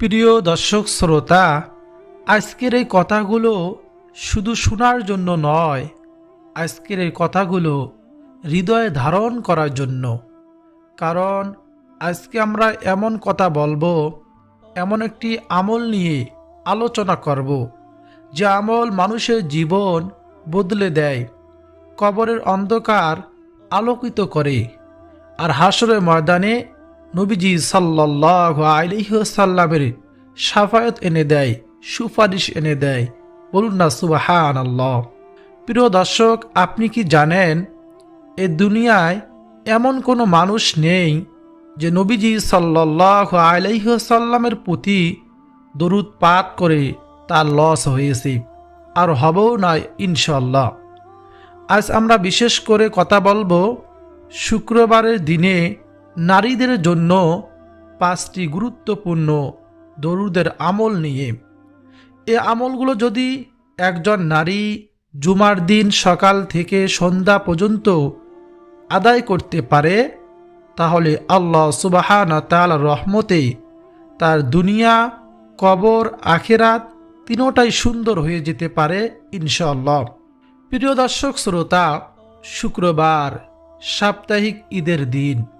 প্রিয় দর্শক শ্রোতা, আজকের এই কথাগুলো শুধু শোনার জন্য নয়, আজকের এই কথাগুলো হৃদয়ে ধারণ করার জন্য। কারণ আজকে আমরা এমন কথা বলব, এমন একটি আমল নিয়ে আলোচনা করব, যে আমল মানুষের জীবন বদলে দেয়, কবরের অন্ধকার আলোকিত করে, আর হাসরের ময়দানে নবীজি সাল্লাহ আলিহাসাল্লামের সাফায়ত এনে দেয়, সুপারিশ এনে দেয়। বলুন না সুবাহান আল্লাহ প্রিয় দর্শক, আপনি কি জানেন, এ দুনিয়ায় এমন কোনো মানুষ নেই যে নবীজি সাল্লাহ আলাইসাল্লামের প্রতি দরুদ পাঠ করে তার লস হয়েছে আর হবেও না ইনশাল্লাহ আজ আমরা বিশেষ করে কথা বলব শুক্রবারের দিনে নারীদের জন্য পাঁচটি গুরুত্বপূর্ণ দরুদের আমল নিয়ে। এ আমলগুলো যদি একজন নারী জুমার দিন সকাল থেকে সন্ধ্যা পর্যন্ত আদায় করতে পারে, তাহলে আল্লাহ সুবাহানা তাল রহমতে তার দুনিয়া, কবর, আখেরাত তিনোটাই সুন্দর হয়ে যেতে পারে ইনশাল্লাহ প্রিয় দর্শক, শ্রোতা, শুক্রবার সাপ্তাহিক ঈদের দিন।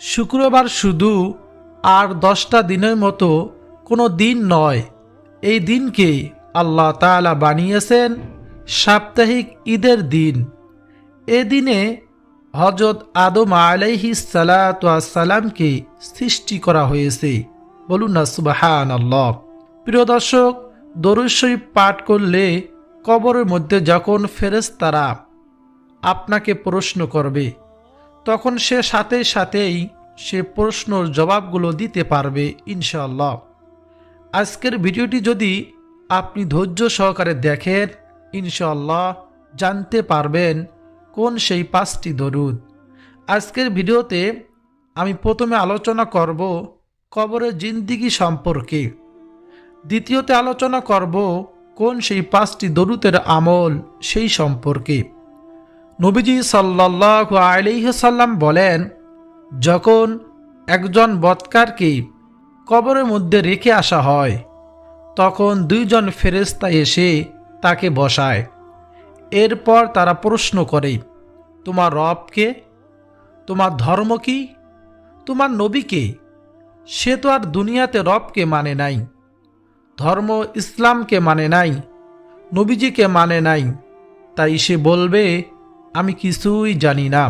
শুক্রবার শুধু আর দশটা দিনের মতো কোনো দিন নয়, এই দিনকে আল্লাহ তাআলা বানিয়েছেন সাপ্তাহিক ঈদের দিন। এ দিনে হজরত আদম আলাইহি সালাতামকে সৃষ্টি করা হয়েছে। বলুন না সুবাহান আল্লাহ প্রিয় দর্শক, দরুদ শরীফ পাঠ করলে কবরের মধ্যে যখন ফেরেশতারা আপনাকে প্রশ্ন করবে তখন সে সাথে সাথেই সে প্রশ্নর জবাবগুলো দিতে পারবে ইনশাল্লাহ আজকের ভিডিওটি যদি আপনি ধৈর্য সহকারে দেখেন ইনশাল্লাহ জানতে পারবেন কোন সেই পাঁচটি দরুদ। আজকের ভিডিওতে আমি প্রথমে আলোচনা করব কবরের জিন্দিগি সম্পর্কে। দ্বিতীয়তে আলোচনা করব কোন সেই পাঁচটি দরুদের আমল সেই সম্পর্কে। নবীজি সাল্লাহ আলিহাসাল্লাম বলেন, যখন একজন বৎকারকে কবরের মধ্যে রেখে আসা হয়, তখন দুইজন ফেরেস্তা এসে তাকে বসায়। এরপর তারা প্রশ্ন করে, তোমার রবকে তোমার ধর্ম কি? তোমার নবীকে সে তো আর দুনিয়াতে রবকে মানে নাই, ধর্ম ইসলামকে মানে নাই, নবীজিকে মানে নাই। তাই সে বলবে আমি কিছুই জানি না।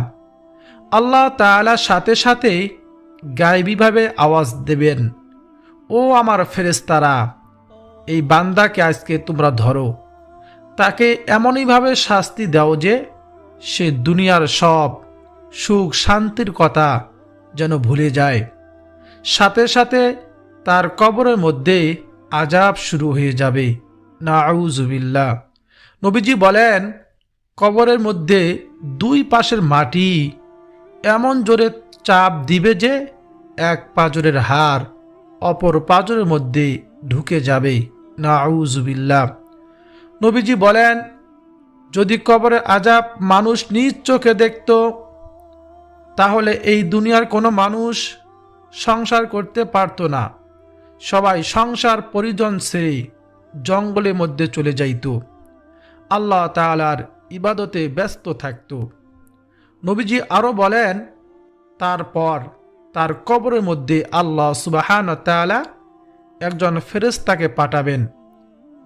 আল্লাহ তাআলা সাথে সাথে গায়েবীভাবে আওয়াজ দেবেন, ও আমার ফেরেস্তারা এই বান্দাকে আজকে তোমরা ধরো। তাকে এমনইভাবে শাস্তি দাও যে সে দুনিয়ার সব সুখ শান্তির কথা যেন ভুলে যায়। সাথে সাথে তার কবরের মধ্যে আজাব শুরু হয়ে যাবে। না আউজুবিল্লা নবীজি বলেন কবরের মধ্যে দুই পাশের মাটি এমন জোরে চাপ দিবে যে এক পাজরের হার অপর পাজরের মধ্যে ঢুকে যাবে। না আউজুবিল্লা নবীজি বলেন, যদি কবরের আজাব মানুষ নিজ চোখে দেখত, তাহলে এই দুনিয়ার কোনো মানুষ সংসার করতে পারত না। সবাই সংসার পরিজন ছেড়ে জঙ্গলের মধ্যে চলে যাইত। আল্লাহ তালার ইবাদতে ব্যস্ত থাকত। নবীজি আরও বলেন তারপর তার কবরের মধ্যে আল্লাহ সুবাহান তালা একজন ফেরেস্তাকে পাঠাবেন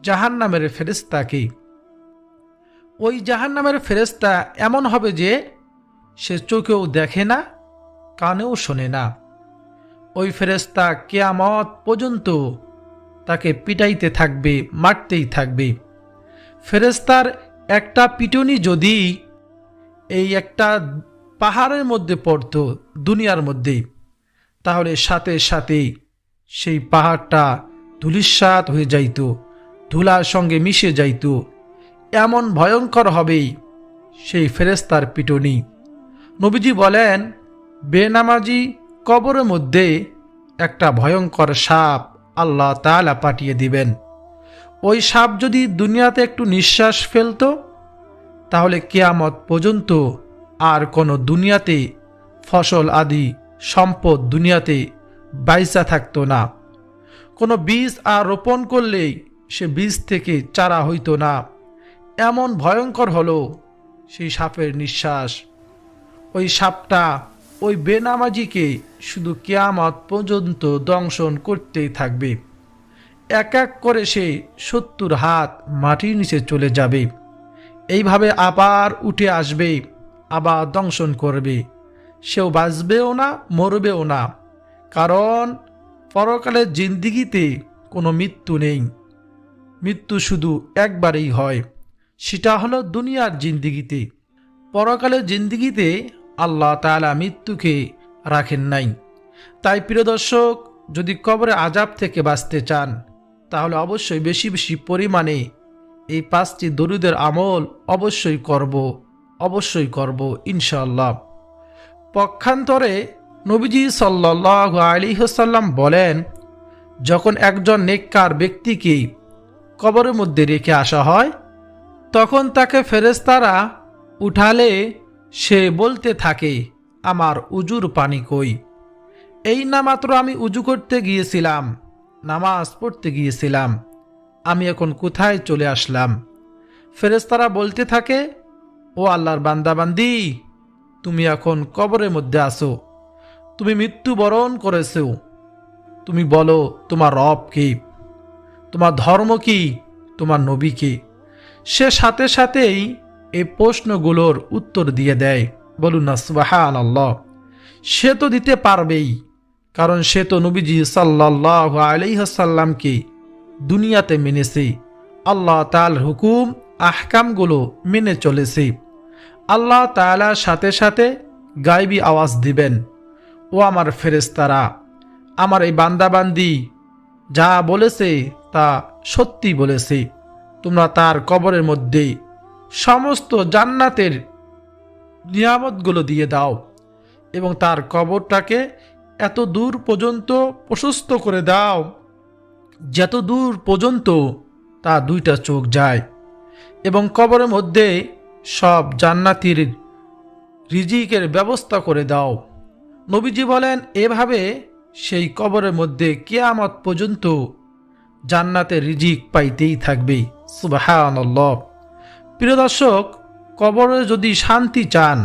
জাহান নামের ফেরেস্তাকে ওই জাহান নামের ফেরেস্তা এমন হবে যে, সে চোখেও দেখে না, কানেও শোনে না। ওই ফেরেস্তা কেয়ামত পর্যন্ত তাকে পিটাইতে থাকবে, মারতেই থাকবে। ফেরেস্তার একটা পিটুনি যদি এই একটা পাহাড়ের মধ্যে পড়ত, দুনিয়ার মধ্যে, তাহলে সাথে সাথে সেই পাহাড়টা ধুলিস্বাত হয়ে যাইত, ধুলার সঙ্গে মিশে যাইত। এমন ভয়ঙ্কর হবেই সেই ফেরেস্তার পিটনি। নবীজি বলেন, বেনামাজি কবরের মধ্যে একটা ভয়ঙ্কর সাপ আল্লাহ তালা পাঠিয়ে দিবেন। ওই সাপ যদি দুনিয়াতে একটু নিঃশ্বাস ফেলত, তাহলে কেয়ামত পর্যন্ত আর কোনো দুনিয়াতে ফসল আদি, সম্পদ দুনিয়াতে বাইসা থাকতো না। কোনো বীজ আর রোপণ করলেই সে বীজ থেকে চারা হইতো না। এমন ভয়ঙ্কর হলো সেই সাপের নিঃশ্বাস। ওই সাপটা ওই বেনামাজিকে শুধু কেয়ামত পর্যন্ত দংশন করতেই থাকবে। এক এক করে সে সত্তর হাত মাটির নিচে চলে যাবে। এইভাবে আবার উঠে আসবে, আবার দংশন করবে। সেও বাঁচবেও না, মরবেও না। কারণ পরকালের জিন্দিগিতে কোনো মৃত্যু নেই। মৃত্যু শুধু একবারেই হয়। সেটা হলো দুনিয়ার জিন্দিগিতে। পরকালের জিন্দিগিতে আল্লাহ তাআলা মৃত্যুকে রাখেন নাই। তাই প্রিয় দর্শক, যদি কবরে আজাব থেকে বাঁচতে চান তাহলে অবশ্যই বেশি বেশি পরিমাণে এই পাঁচটি দরুদের আমল অবশ্যই করব অবশ্যই করব ইনশাল্লাহ পক্ষান্তরে নবীজি সাল্লাহ আলিহসাল্লাম বলেন, যখন একজন নেককার ব্যক্তিকে কবরের মধ্যে রেখে আসা হয়, তখন তাকে ফেরেস্তারা উঠালে সে বলতে থাকে, আমার উজুর পানি কই? এই না মাত্র আমি উজু করতে গিয়েছিলাম। নামাজ পড়তে গিয়েছিলাম। আমি এখন কোথায় চলে আসলাম? ফেরেস্তারা বলতে থাকে, ও আল্লাহর বান্দাবান্দি, তুমি এখন কবরের মধ্যে আসো তুমি মৃত্যুবরণ করেছ। তুমি বলো, তোমার রব কি? তোমার ধর্ম কি? তোমার নবী কি? সে সাথে সাথেই এই প্রশ্নগুলোর উত্তর দিয়ে দেয়। বলুন না সুবাহান আল্লাহ সে তো দিতে পারবেই। কারণ সে তো নবীজি সাল্লাহ আলাইহাসাল্লামকে দুনিয়াতে মেনেছে। আল্লাহ তাল হুকুম, আহকামগুলো মেনে চলেছে। আল্লাহ তালার সাথে সাথে গাইবি আওয়াজ দিবেন। ও আমার ফেরেস্তারা আমার এই বান্দাবান্দি যা বলেছে তা সত্যি বলেছে। তোমরা তার কবরের মধ্যে সমস্ত জান্নাতের নিয়ামতগুলো দিয়ে দাও এবং তার কবরটাকে এত দূর পর্যন্ত প্রশস্ত করে দাও। যত দূর পর্যন্ত তা দুইটা চোখ যায় এবং কবরের মধ্যে সব জান্নাতির রিজিকের ব্যবস্থা করে দাও। নবীজি বলেন, এভাবে সেই কবরের মধ্যে কেয়ামত পর্যন্ত জান্নাতের রিজিক পাইতেই থাকবে। সুবাহানল্লাহ। প্রিয় দর্শক, কবরে যদি শান্তি চান,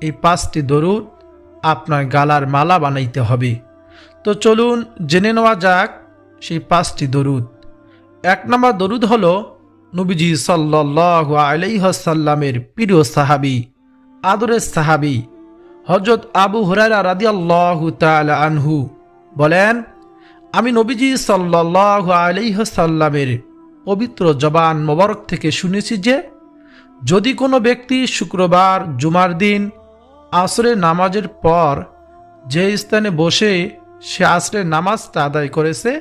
এই পাঁচটি দরুদ আপনার গালার মালা বানাইতে হবে। তো চলুন জেনে নেওয়া যাক সেই পাঁচটি দরুদ। এক নম্বর দরুদ হল নবীজি সাল্লাহ আলাইসাল্লামের প্রিয় সাহাবি, আদরের সাহাবি হজরত আবু হুরারা রাদিয়াল্লাহু তাআলা আনহু। বলেন, আমি নবীজি সাল্লাহ আলাইসাল্লামের পবিত্র জবান মোবারক থেকে শুনেছি যে, যদি কোনো ব্যক্তি শুক্রবার, জুমার দিন আসরের নামাজের পর যে স্থানে বসে সে আসরের নামাজটা আদায় করেছে,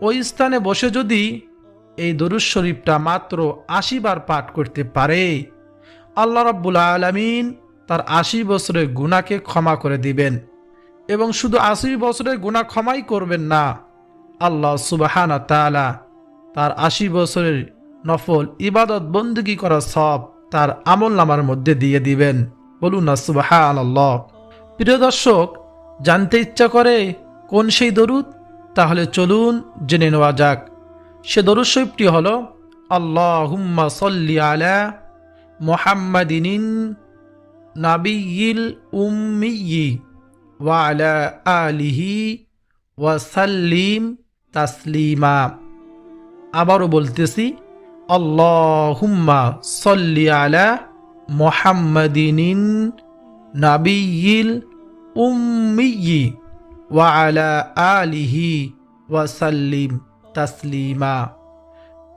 ওই স্থানে বসে যদি এই দরুদ শরীফটা মাত্র আশি বার পাঠ করতে পারে, আল্লাহ রাব্বুল আলমিন তার আশি বছরের গুণাকে ক্ষমা করে দিবেন। এবং শুধু আশি বছরের গুণা ক্ষমাই করবেন না, আল্লাহ সুবাহানা তালা তার আশি বছরের নফল ইবাদত বন্দুকি করা সব তার আমল নামার মধ্যে দিয়ে দিবেন। বলুন না সুবাহান আল্লাহ প্রিয় দর্শক, জানতে ইচ্ছা করে কোন সেই দরুদ? তাহলে চলুন জেনে নেওয়া যাক। সে দরুদ শৈবটি হল আল্লাহ হুম্মা সল্লি আলা মোহাম্মদিন নাবিয়িল উম্মিয়ি ওয়ালা আলিহি ওয়াসাল্লিম তাসলিমা। আবারও বলতেছি, আল্লাহুম্মা সল্লি আলা মোহাম্মদিন নাবিয়িল উম্মিয়ি ওয়ালা আলিহি ওয়াসাল্লিম তাসলিমা।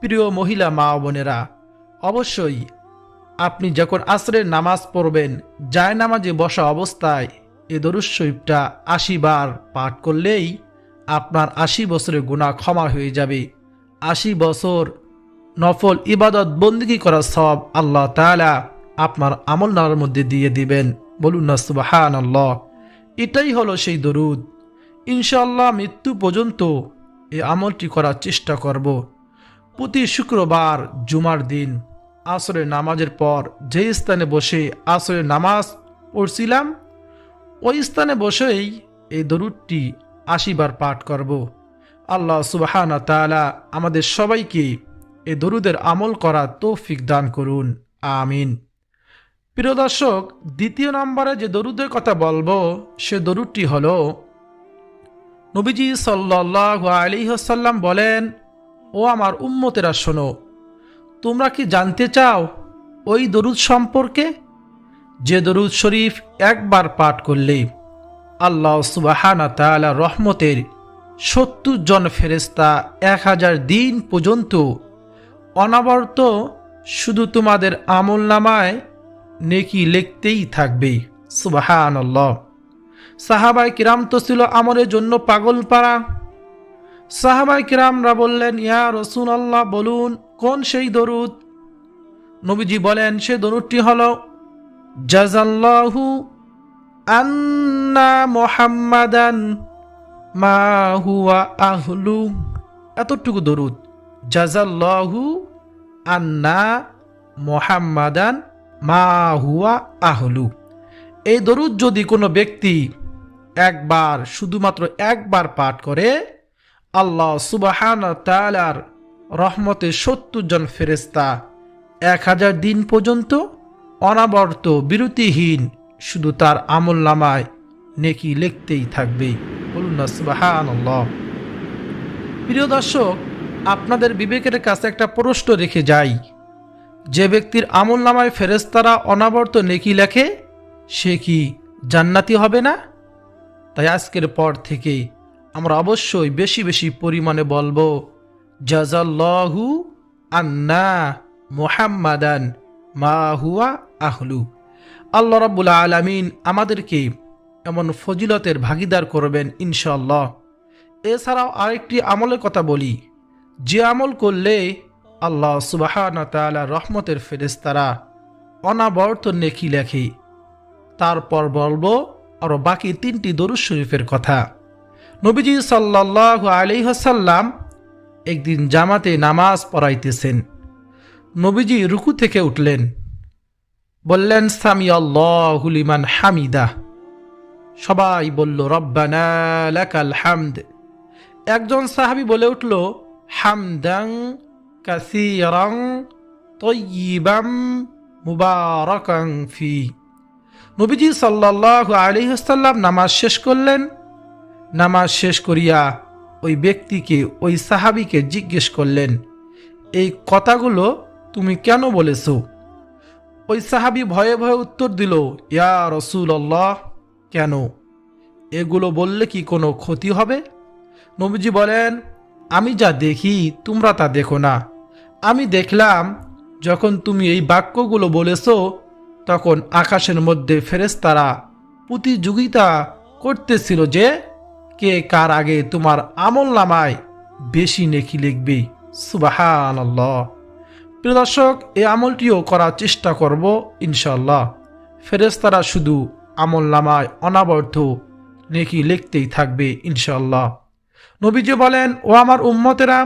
প্রিয় মহিলা মা বোনেরা, অবশ্যই আপনি যখন আসরের নামাজ পড়বেন জায় নামাজে বসা অবস্থায় এ দরুদ শরীফটা আশি বার পাঠ করলেই আপনার আশি বছরের গুণা ক্ষমা হয়ে যাবে। আশি বছর নফল ইবাদত বন্দিগি করার সব আল্লাহ তালা আপনার আমল নামার মধ্যে দিয়ে দিবেন। বলুন না সুবাহান আল্লাহ এটাই হলো সেই দরুদ। ইনশাল্লাহ মৃত্যু পর্যন্ত এই আমলটি করার চেষ্টা করব। প্রতি শুক্রবার জুমার দিন আসরের নামাজের পর যে স্থানে বসে আসরের নামাজ পড়ছিলাম, ওই স্থানে বসেই এই দরুদটি আশিবার পাঠ করব। আল্লাহ সুবাহানা তালা আমাদের সবাইকে এ দরুদের আমল করা তৌফিক দান করুন। আমিন। প্রিয় দর্শক, দ্বিতীয় নম্বরে যে দরুদের কথা বলব, সে দরুদটি হল, নবীজি সাল্লাহ আলিহাসাল্লাম বলেন, ও আমার উম্মতেরা, শোনো, তোমরা কি জানতে চাও ওই দরুদ সম্পর্কে? যে দরুদ শরীফ একবার পাঠ করলে আল্লাহ সুবাহানা তালা রহমতের সত্তর জন ফেরেস্তা এক হাজার দিন পর্যন্ত অনাবর্ত শুধু তোমাদের আমল নামায় নেকি লিখতেই থাকবে। আল্লাহ সাহাবাই কিরাম তো ছিল আমলের জন্য পাগল পাড়া সাহাবাই কিরামরা বললেন, ইয়া রসুন আল্লাহ বলুন, কোন সেই দরুদ? নবীজি বলেন, সে দরুদটি হল জাজাল্লাহু আন্না মোহাম্মাদান মা হুয়া আহলু। এতটুকু দরুদ জাজাল্লাহু আন্না মোহাম্মাদান মা হুয়া আহলু। এই দরুদ যদি কোনো ব্যক্তি একবার, শুধুমাত্র একবার পাঠ করে, আল্লাহ সুবাহান তালার রহমতে সত্তর জন ফেরেস্তা এক হাজার দিন পর্যন্ত অনাবর্ত বিরতিহীন শুধু তার আমল নামায় নেকি লিখতেই থাকবে। বলুন না সুবাহান প্রিয় দর্শক, আপনাদের বিবেকের কাছে একটা প্রশ্ন রেখে যাই। যে ব্যক্তির আমল নামায় ফেরেস্তারা অনাবর্ত নেকি লেখে, সে কি জান্নাতি হবে না? তাই আজকের পর থেকে আমরা অবশ্যই বেশি বেশি পরিমাণে বলব জাজাল্লাহু আন্না মোহাম্মাদান মা হুয়া আহলু। আল্লাহ রাব্বুল আলামিন আমাদেরকে এমন ফজিলতের ভাগিদার করবেন ইনশাল্লাহ এছাড়াও আরেকটি আমলের কথা বলি, যে আমল করলে আল্লাহ সুবাহানা তালা রহমতের ফেরেস্তারা অনাবর্ত নেকি লেখে। তারপর বলব আরও বাকি তিনটি দরুদ শরীফের কথা। নবীজি সাল্লাহ আলিহাসাল্লাম একদিন জামাতে নামাজ পড়াইতেছেন। নবীজি রুকু থেকে উঠলেন। বললেন সামি আল্লাহুলিমান হামিদা। সবাই বলল, রব্বানা লাকাল হামদ। একজন সাহাবি বলে উঠল হামদাং ফি নবীজি সাল্লাহ আলিহাসাল্লাম নামাজ শেষ করলেন। নামাজ শেষ করিয়া ওই ব্যক্তিকে, ওই সাহাবিকে জিজ্ঞেস করলেন, এই কথাগুলো তুমি কেন বলেছ? ওই সাহাবি ভয়ে ভয়ে উত্তর দিল, ইয়া রসুল আল্লাহ কেন? এগুলো বললে কি কোনো ক্ষতি হবে? নবীজি বলেন, আমি যা দেখি তোমরা তা দেখো না। আমি দেখলাম, যখন তুমি এই বাক্যগুলো বলেছ, তখন আকাশের মধ্যে ফেরেস্তারা প্রতিযোগিতা করতেছিল যে, কে কার আগে তোমার আমল নামায় বেশি নেকি লিখবে। সুবাহান প্রিয় দর্শক এই আমলটিও করার চেষ্টা করব ইনশাল্লাহ ফেরেস্তারা শুধু আমল নামায় অনাবর্ত নেকি লিখতেই থাকবে ইনশাল্লাহ নবীজি বলেন, ও আমার উম্মতেরা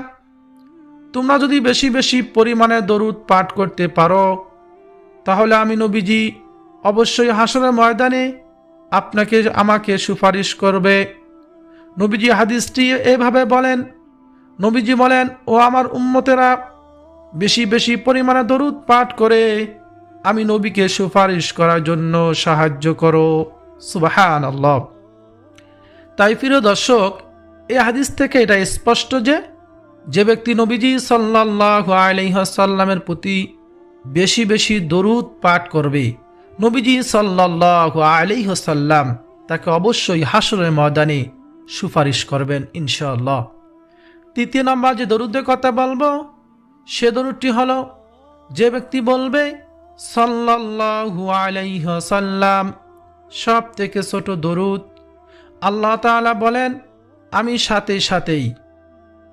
তোমরা যদি বেশি বেশি পরিমাণে দরুদ পাঠ করতে পারো, তাহলে আমি নবীজি অবশ্যই হাসনের ময়দানে আপনাকে, আমাকে সুপারিশ করবে। নবীজি হাদিসটি এভাবে বলেন, নবীজি বলেন, ও আমার উম্মতেরা, বেশি বেশি পরিমাণে দরুদ পাঠ করে আমি নবীকে সুপারিশ করার জন্য সাহায্য করো। সুবাহান আল্লাহ তাই প্রিয় দর্শক, এই হাদিস থেকে এটা স্পষ্ট যে যে ব্যক্তি নবীজি সাল্লাহ আলহ্লামের প্রতি বেশি বেশি দরুদ পাঠ করবে, নবীজি সাল্লাহ আলিহসাল্লাম তাকে অবশ্যই হাসরের ময়দানে সুপারিশ করবেন ইনশাল্লাহ তৃতীয় নম্বর যে দরুদের কথা বলব, সে দরুদটি হলো, যে ব্যক্তি বলবে সাল্লাহু আলাইহসাল্লাম সব থেকে ছোট দরুদ, আল্লাহ তাআলা বলেন, আমি সাথে সাথেই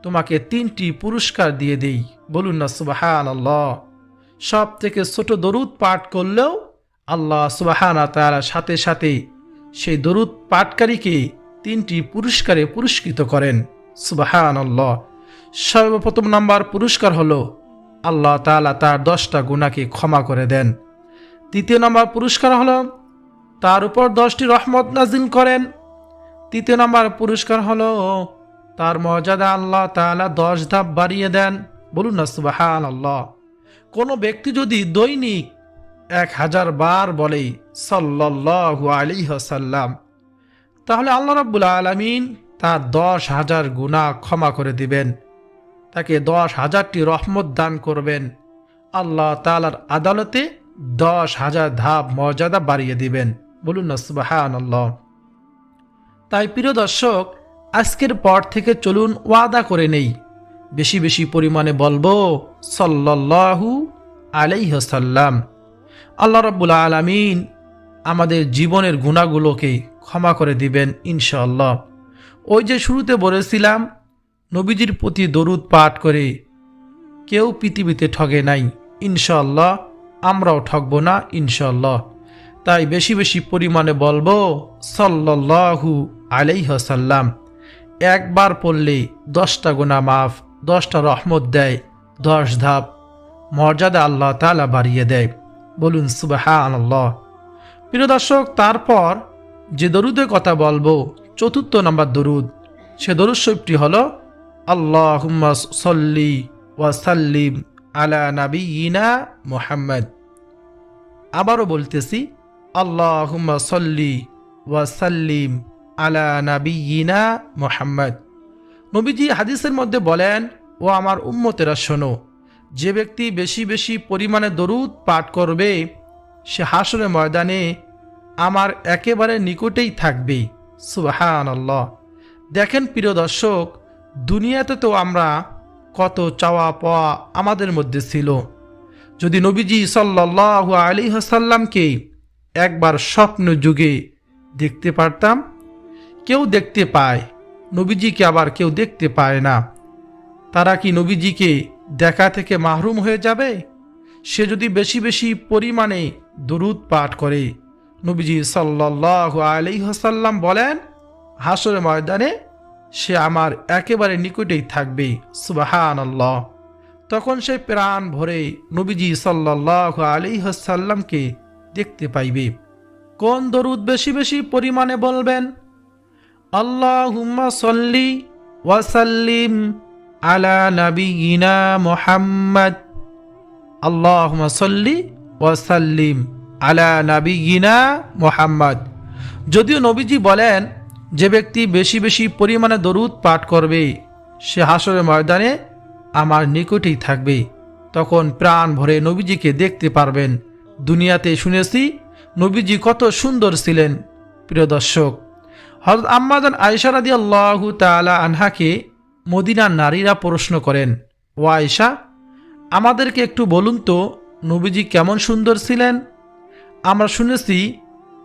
তোমাকে তিনটি পুরস্কার দিয়ে দেই। বলুন না সুবাহান আল্লাহ সব থেকে ছোট দরুদ পাঠ করলেও আল্লাহ সুবাহানা তারা সাথে সাথে সেই দরুদ পাঠকারীকে তিনটি পুরস্কারে পুরস্কৃত করেন। সুবাহান আল্লাহ সর্বপ্রথম নাম্বার পুরস্কার হলো আল্লাহ তালা তার দশটা গুণাকে ক্ষমা করে দেন। দ্বিতীয় নম্বর পুরস্কার হলো তার উপর দশটি রহমত নাজিল করেন। তৃতীয় নম্বর পুরস্কার হলো তার মর্যাদা আল্লাহ তাআলা দশ ধাপ বাড়িয়ে দেন। বলুন না সুবাহান আল্লাহ কোনো ব্যক্তি যদি দৈনিক এক হাজার বার বলে, সাল্লাল্লাহু আলী সাল্লাম তাহলে আল্লাহ রাব্বুল আলমিন তার দশ হাজার গুণা ক্ষমা করে দিবেন। তাকে দশ হাজারটি রহমত দান করবেন। আল্লাহ তালার আদালতে দশ হাজার ধাপ মর্যাদা বাড়িয়ে দিবেন। বলুন না সুবাহান আল্লাহ তাই প্রিয় দর্শক আজকের পর থেকে চলুন ওয়াদা করে নেই। বেশি বেশি পরিমাণে বলব, সাল্লাল্লাহু আলাইহসাল্লাম আল্লাহ রাব্বুল আলামিন আমাদের জীবনের গুণাগুলোকে ক্ষমা করে দিবেন ইনশাআল্লাহ। ওই যে শুরুতে বলেছিলাম, নবীজির প্রতি দরুদ পাঠ করে কেউ পৃথিবীতে ঠগে নাই, ইনশাআল্লাহ আমরাও ঠকব না ইনশাআল্লাহ। তাই বেশি বেশি পরিমাণে বলব, সাল্লাল্লাহু আলাইহসাল্লাম একবার পড়লে দশটা গুণা মাফ, দশটা রহমত দেয়, দশ ধাপ। মর্যাদা আল্লাহ তালা বাড়িয়ে দেয়। বলুন সুবাহান আল্লাহ প্রিয় দর্শক, তারপর যে দরুদের কথা বলব, চতুর্থ নম্বর দরুদ। সে দরুদ শৈবটি হল আল্লাহ সল্লি ওয়াসাল্লিম আলা নাবিয়িনা মোহাম্মদ। আবারও বলতেছি আল্লাহ সল্লি ওয়াসাল্লিম আলা নাবিয়িনা মোহাম্মদ। নবীজি হাদিসের মধ্যে বলেন, ও আমার উম্মতেরা, শোনো, যে ব্যক্তি বেশি বেশি পরিমাণে দরুদ পাঠ করবে, সে হাসরে ময়দানে আমার একেবারে নিকটেই থাকবে। সুবাহান আল্লাহ দেখেন প্রিয় দর্শক, দুনিয়াতে তো আমরা কত চাওয়া পাওয়া আমাদের মধ্যে ছিল। যদি নবীজি সাল্লাহ আলী হাসাল্লামকে একবার স্বপ্ন যুগে দেখতে পারতাম কেউ দেখতে পায়। নবীজিকে আবার কেউ দেখতে পায় না। তারা কি নবীজিকে দেখা থেকে মাহরুম হয়ে যাবে? সে যদি বেশি বেশি পরিমাণে দরুদ পাঠ করে, নবীজি সাল্লাহ আলিহাসাল্লাম বলেন হাসরের ময়দানে সে আমার একেবারে নিকটেই থাকবে সুবাহান আল্লাহ তখন সে প্রাণ ভরে নবীজি সাল্লাহ আলিহাসাল্লামকে দেখতে পাইবে। কোন দরুদ বেশি বেশি পরিমাণে বলবেন? আল্লাহুম্মা সল্লি ওয়াসাল্লিম আলা নাবিয়িনা মুহাম্মদ। আল্লাহুম্মা সল্লি ওয়াসাল্লিম আলা নাবিয়িনা মুহাম্মদ। যদিও নবীজি বলেন, যে ব্যক্তি বেশি বেশি পরিমাণে দরুদ পাঠ করবে, সে হাসরের ময়দানে আমার নিকটেই থাকবে। তখন প্রাণ ভরে নবীজিকে দেখতে পারবেন। দুনিয়াতে শুনেছি, নবীজি কত সুন্দর ছিলেন। প্রিয় দর্শক হজরত আয়সা রাদি আল্লাহ তালা আনহাকে মদিনার নারীরা প্রশ্ন করেন, ও আয়সা আমাদেরকে একটু বলুন তো, নবীজি কেমন সুন্দর ছিলেন? আমরা শুনেছি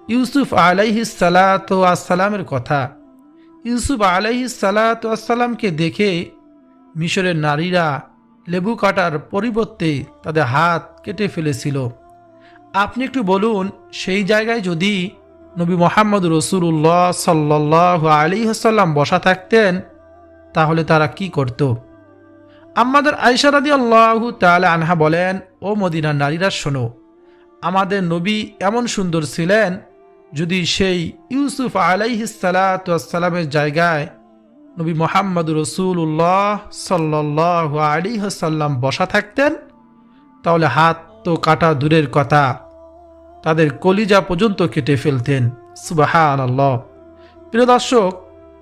ইউসুফ আলাইহিস সালাত আসসালামের কথা। ইউসুফ আলাইহিস সালাত আসসালামকে দেখে মিশরের নারীরা লেবু কাটার পরিবর্তে তাদের হাত কেটে ফেলেছিল। আপনি একটু বলুন, সেই জায়গায় যদি নবী মোহাম্মদ রসুল্লাহ সাল্লাহ আলী হাসাল্লাম বসা থাকতেন, তাহলে তারা কি করত? আমাদের আইসারাদি আল্লাহ তাহলে আনহা বলেন, ও মদিনার নারীরা, শোনো, আমাদের নবী এমন সুন্দর ছিলেন, যদি সেই ইউসুফ আলাইহিসালামের জায়গায় নবী মোহাম্মদ রসুল্লাহ সাল্লাহ আলী হাসাল্লাম বসা থাকতেন, তাহলে হাত তো কাটা দূরের কথা। তাদের কলিজা পর্যন্ত কেটে ফেলতেন। সুবাহান আল্লাহ প্রিয় দর্শক,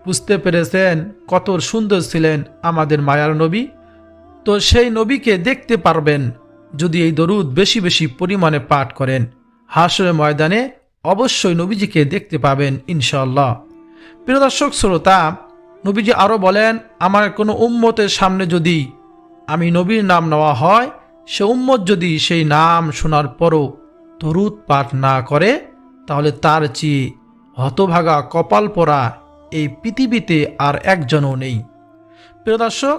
বুঝতে পেরেছেন কত সুন্দর ছিলেন আমাদের মায়ার নবী? তো সেই নবীকে দেখতে পারবেন যদি এই দরুদ বেশি বেশি পরিমাণে পাঠ করেন। হাসরের ময়দানে অবশ্যই নবীজিকে দেখতে পাবেন ইনশাল্লাহ প্রিয় দর্শক, শ্রোতা, নবীজি আরও বলেন, আমার কোনো উম্মতের সামনে যদি আমি নবীর নাম নেওয়া হয়, সে উম্মত যদি সেই নাম শোনার পরও দরুদ পাঠ না করে, তাহলে তার চেয়ে হতভাগা কপাল পরা এই পৃথিবীতে আর একজনও নেই। প্রিয় দর্শক,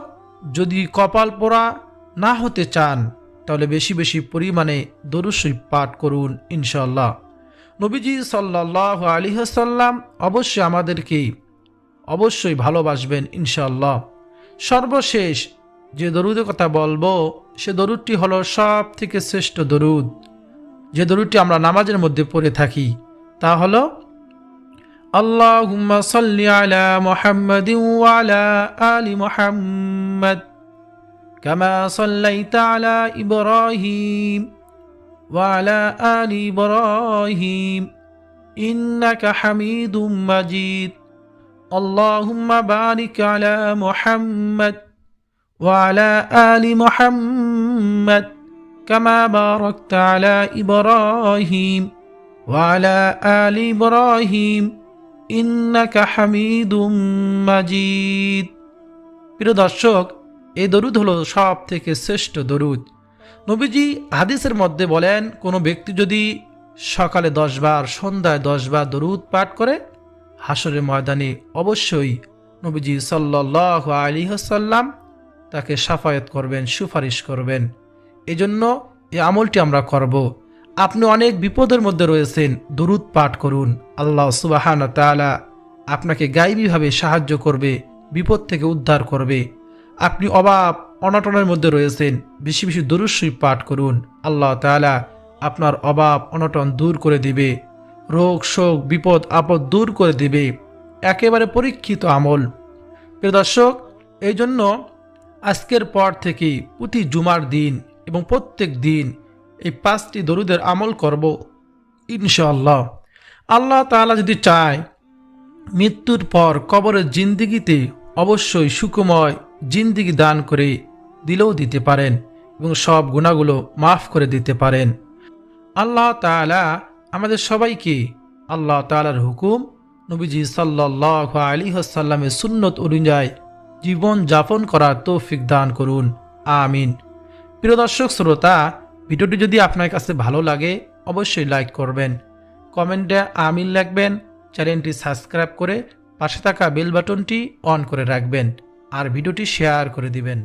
যদি কপাল পোড়া না হতে চান, তাহলে বেশি বেশি পরিমাণে দরুশরীফ পাঠ করুন ইনশাল্লাহ নবীজি সাল্লাহ আলিহাসাল্লাম অবশ্যই আমাদেরকে অবশ্যই ভালোবাসবেন ইনশাল্লাহ সর্বশেষ যে দরুদের কথা বলব, সে দরুদটি হলো সব থেকে শ্রেষ্ঠ দরুদ। যে দরুদটি আমরা নামাজের মধ্যে পড়ে থাকি তা হলো اللهم صل على محمد وعلى آل محمد كما صليت على إبراهيم وعلى آل إبراهيم إنك حميد مجيد اللهم بارك على محمد وعلى آل محمد كما باركت على إبراهيم وعلى آل إبراهيم إنك حميد مجيد প্রিয় দর্শক এই দরুদ হলো সব থেকে শ্রেষ্ঠ দরুদ নবীজি হাদিসের মধ্যে বলেন কোনো ব্যক্তি যদি সকালে দশবার সন্ধ্যায় দশবার দরুদ পাঠ করে হাসরের ময়দানে অবশ্যই নবীজি সাল্লাহ আলী হাসাল্লাম তাকে সাফায়াত করবেন সুপারিশ করবেন এজন্য এই আমলটি আমরা করব। আপনি অনেক বিপদের মধ্যে রয়েছেন, দরুদ পাঠ করুন। আল্লাহ সুবাহান তালা আপনাকে গাইবীভাবে সাহায্য করবে, বিপদ থেকে উদ্ধার করবে। আপনি অভাব অনটনের মধ্যে রয়েছেন, বেশি বেশি দরুশ্বই পাঠ করুন। আল্লাহ তালা আপনার অভাব অনটন দূর করে দিবে। রোগ, শোক, বিপদ, আপদ দূর করে দিবে। একেবারে পরীক্ষিত আমল। প্রিয় দর্শক এই জন্য আজকের পর থেকে প্রতি জুমার দিন এবং প্রত্যেক দিন এই পাঁচটি দরুদের আমল করব, ইনশাআল্লাহ। আল্লাহ তাআলা যদি চায়, মৃত্যুর পর কবরের জিন্দিগিতে অবশ্যই সুখময় জিন্দিগি দান করে দিলেও দিতে পারেন এবং সব গুণাগুলো মাফ করে দিতে পারেন। আল্লাহ তাআলা আমাদের সবাইকে আল্লাহ তাআলার হুকুম, নবীজি সাল্লাহ আলী হাসাল্লামের সুন্নত অনুযায়ী জীবন যাপন করার তৌফিক দান করুন। আমিন। প্রিয় দর্শক, শ্রোতা, ভিডিওটি যদি আপনার কাছে ভালো লাগে, অবশ্যই লাইক করবেন। কমেন্টে আমিন লাগবেন চ্যানেলটি সাবস্ক্রাইব করে পাশে থাকা বেল বাটনটি অন করে রাখবেন, আর ভিডিওটি শেয়ার করে দিবেন।